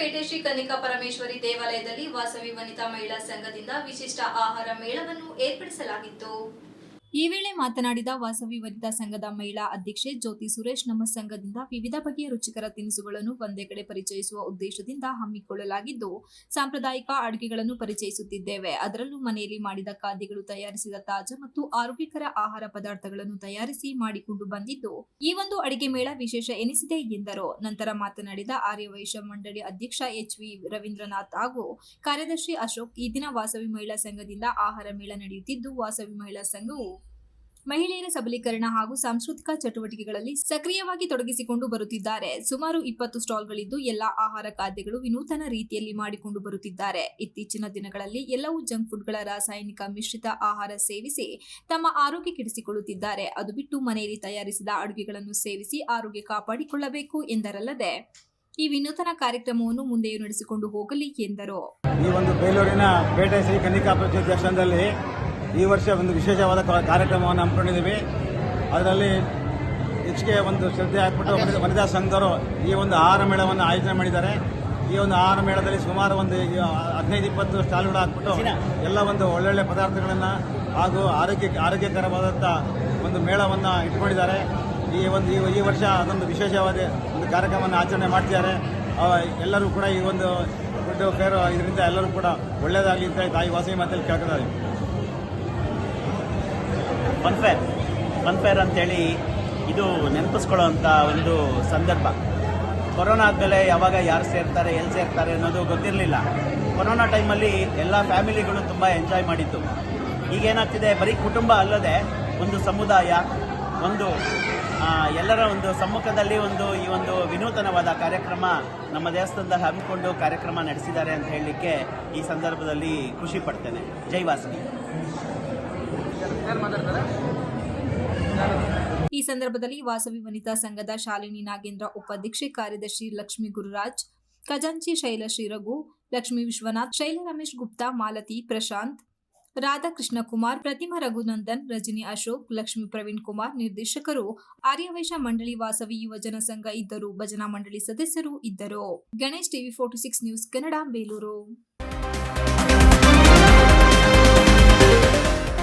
ಪೇಟೆ ಶ್ರೀ ಪರಮೇಶ್ವರಿ ದೇವಾಲಯದಲ್ಲಿ ವಾಸವಿ ವನಿತಾ ಮಹಿಳಾ ಸಂಘದಿಂದ ವಿಶಿಷ್ಟ ಆಹಾರ ಮೇಳವನ್ನು ಏರ್ಪಡಿಸಲಾಗಿತ್ತು. ಈ ವೇಳೆ ಮಾತನಾಡಿದ ವಾಸವಿ ವನಿತಾ ಸಂಘದ ಮಹಿಳಾ ಅಧ್ಯಕ್ಷೆ ಜ್ಯೋತಿ ಸುರೇಶ್, ನಮ್ಮ ಸಂಘದಿಂದ ವಿವಿಧ ಬಗೆಯ ರುಚಿಕರ ತಿನಿಸುಗಳನ್ನು ಒಂದೇ ಕಡೆ ಪರಿಚಯಿಸುವ ಉದ್ದೇಶದಿಂದ ಹಮ್ಮಿಕೊಳ್ಳಲಾಗಿದ್ದು, ಸಾಂಪ್ರದಾಯಿಕ ಅಡುಗೆಗಳನ್ನು ಪರಿಚಯಿಸುತ್ತಿದ್ದೇವೆ. ಅದರಲ್ಲೂ ಮನೆಯಲ್ಲಿ ಮಾಡಿದ ಖಾದ್ಯಗಳು ತಯಾರಿಸಿದ ತಾಜಾ ಮತ್ತು ಆರೋಗ್ಯಕರ ಆಹಾರ ಪದಾರ್ಥಗಳನ್ನು ತಯಾರಿಸಿ ಮಾಡಿಕೊಂಡು ಬಂದಿದ್ದು, ಈ ಒಂದು ಅಡಿಗೆ ಮೇಳ ವಿಶೇಷ ಎನಿಸಿದೆ ಎಂದರು. ನಂತರ ಮಾತನಾಡಿದ ಆರ್ಯವೈಶ್ಯ ಮಂಡಳಿ ಅಧ್ಯಕ್ಷ ಎಚ್ ವಿ ರವೀಂದ್ರನಾಥ್ ಹಾಗೂ ಕಾರ್ಯದರ್ಶಿ ಅಶೋಕ್, ಈ ದಿನ ವಾಸವಿ ಮಹಿಳಾ ಸಂಘದಿಂದ ಆಹಾರ ಮೇಳ ನಡೆಯುತ್ತಿದ್ದು, ವಾಸವಿ ಮಹಿಳಾ ಸಂಘವು ಮಹಿಳೆಯರ ಸಬಲೀಕರಣ ಹಾಗೂ ಸಾಂಸ್ಕೃತಿಕ ಚಟುವಟಿಕೆಗಳಲ್ಲಿ ಸಕ್ರಿಯವಾಗಿ ತೊಡಗಿಸಿಕೊಂಡು ಬರುತ್ತಿದ್ದಾರೆ. ಸುಮಾರು ಇಪ್ಪತ್ತು ಸ್ಟಾಲ್ಗಳಿದ್ದು ಎಲ್ಲಾ ಆಹಾರ ಖಾದ್ಯಗಳು ವಿನೂತನ ರೀತಿಯಲ್ಲಿ ಮಾಡಿಕೊಂಡು ಬರುತ್ತಿದ್ದಾರೆ. ಇತ್ತೀಚಿನ ದಿನಗಳಲ್ಲಿ ಎಲ್ಲವೂ ಜಂಕ್ ಫುಡ್ಗಳ ರಾಸಾಯನಿಕ ಮಿಶ್ರಿತ ಆಹಾರ ಸೇವಿಸಿ ತಮ್ಮ ಆರೋಗ್ಯ ಕೆಡಿಸಿಕೊಳ್ಳುತ್ತಿದ್ದಾರೆ. ಅದು ಬಿಟ್ಟು ಮನೆಯಲ್ಲಿ ತಯಾರಿಸಿದ ಅಡುಗೆಗಳನ್ನು ಸೇವಿಸಿ ಆರೋಗ್ಯ ಕಾಪಾಡಿಕೊಳ್ಳಬೇಕು ಎಂದರಲ್ಲದೆ ಈ ವಿನೂತನ ಕಾರ್ಯಕ್ರಮವನ್ನು ಮುಂದೆಯೂ ನಡೆಸಿಕೊಂಡು ಹೋಗಲಿ ಎಂದರು. ಈ ಒಂದು ಬೇಲೂರಿನ ಪೇಟೆ ಶ್ರೀ ಕನ್ನಿಕಾ ಪರಿಷತ್ ದೇವಸ್ಥಾನದಲ್ಲಿ ಈ ವರ್ಷ ಒಂದು ವಿಶೇಷವಾದ ಕಾರ್ಯಕ್ರಮವನ್ನು ಹಮ್ಮಿಕೊಂಡಿದ್ದೀವಿ. ಅದರಲ್ಲಿ ಹೆಚ್ಚಿಗೆ ಒಂದು ಶ್ರದ್ಧೆ ಹಾಕ್ಬಿಟ್ಟು ವನಿತಾ- ಸಂಘರು ಸಂಘದವರು ಈ ಒಂದು ಆಹಾರ ಮೇಳವನ್ನು ಆಯೋಜನೆ ಮಾಡಿದ್ದಾರೆ. ಈ ಒಂದು ಆಹಾರ ಮೇಳದಲ್ಲಿ ಸುಮಾರು ಒಂದು ಹದಿನೈದು ಇಪ್ಪತ್ತು ಸ್ಟಾಲ್ಗಳು ಹಾಕ್ಬಿಟ್ಟು ಎಲ್ಲ ಒಂದು ಒಳ್ಳೊಳ್ಳೆ ಪದಾರ್ಥಗಳನ್ನು ಹಾಗೂ ಆರೋಗ್ಯ ಆರೋಗ್ಯಕರವಾದಂಥ ಒಂದು ಮೇಳವನ್ನು ಇಟ್ಕೊಂಡಿದ್ದಾರೆ. ಈ ಒಂದು ಈ- ಈ ವರ್ಷ ಅದೊಂದು ವಿಶೇಷವಾದ ಒಂದು ಕಾರ್ಯಕ್ರಮವನ್ನು ಆಚರಣೆ ಮಾಡ್ತಿದ್ದಾರೆ. ಎಲ್ಲರೂ ಕೂಡ ಈ ಒಂದು ಫುಡ್ ಫೇರ್ ಇದರಿಂದ ಎಲ್ಲರೂ ಕೂಡ ಒಳ್ಳೆಯದಾಗಲಿ ಅಂತ ತಾಯಿ ವಾಸಿ ಮಾತಲ್ಲಿ ಕೇಳ್ಕೊತಾರೆ ಫನ್ಫೇರ್ ಫನ್ಫೇರ್ ಅಂತೇಳಿ ಇದು ನೆನಪಿಸ್ಕೊಳ್ಳೋವಂಥ ಒಂದು ಸಂದರ್ಭ. ಕೊರೋನಾ ಆದಮೇಲೆ ಯಾವಾಗ ಯಾರು ಸೇರ್ತಾರೆ, ಎಲ್ಲಿ ಸೇರ್ತಾರೆ ಅನ್ನೋದು ಗೊತ್ತಿರಲಿಲ್ಲ. ಕೊರೋನಾ ಟೈಮಲ್ಲಿ ಎಲ್ಲ ಫ್ಯಾಮಿಲಿಗಳು ತುಂಬ ಎಂಜಾಯ್ ಮಾಡಿತ್ತು ಈಗೇನಾಗ್ತಿದೆ, ಬರೀ ಕುಟುಂಬ ಅಲ್ಲದೆ ಒಂದು ಸಮುದಾಯ, ಒಂದು ಎಲ್ಲರ ಒಂದು ಸಮ್ಮುಖದಲ್ಲಿ ಒಂದು ಈ ಒಂದು ವಿನೂತನವಾದ ಕಾರ್ಯಕ್ರಮ ನಮ್ಮ ದೇವಸ್ಥಾನದಲ್ಲಿ ಹಮ್ಮಿಕೊಂಡು ಕಾರ್ಯಕ್ರಮ ನಡೆಸಿದ್ದಾರೆ ಅಂತ ಹೇಳಲಿಕ್ಕೆ ಈ ಸಂದರ್ಭದಲ್ಲಿ ಖುಷಿ ಪಡ್ತೇನೆ. ಜೈ ಈ ಸಂದರ್ಭದಲ್ಲಿ ವಾಸವಿ ವನಿತಾ ಸಂಘದ ಶಾಲಿನಿ ನಾಗೇಂದ್ರ ಉಪಾಧ್ಯಕ್ಷೆ ಕಾರ್ಯದರ್ಶಿ ಲಕ್ಷ್ಮೀ ಗುರುರಾಜ್, ಖಜಾಂಚಿ ಶೈಲಶ್ರೀ ರಘು ಲಕ್ಷ್ಮೀ ವಿಶ್ವನಾಥ್, ಶೈಲ ರಮೇಶ್ ಗುಪ್ತಾ, ಮಾಲತಿ ಪ್ರಶಾಂತ್ ರಾಧಾಕೃಷ್ಣ ಕುಮಾರ್, ಪ್ರತಿಮಾ ರಘುನಂದನ್, ರಜನಿ ಅಶೋಕ್, ಲಕ್ಷ್ಮೀ ಪ್ರವೀಣ್ ಕುಮಾರ್ ನಿರ್ದೇಶಕರು, ಆರ್ಯವೈಶ ಮಂಡಳಿ ವಾಸವಿ ಯುವಜನ ಸಂಘ ಇದ್ದರು, ಭಜನಾ ಮಂಡಳಿ ಸದಸ್ಯರು ಇದ್ದರು. Ganesh TV forty six news Kannada, Belur.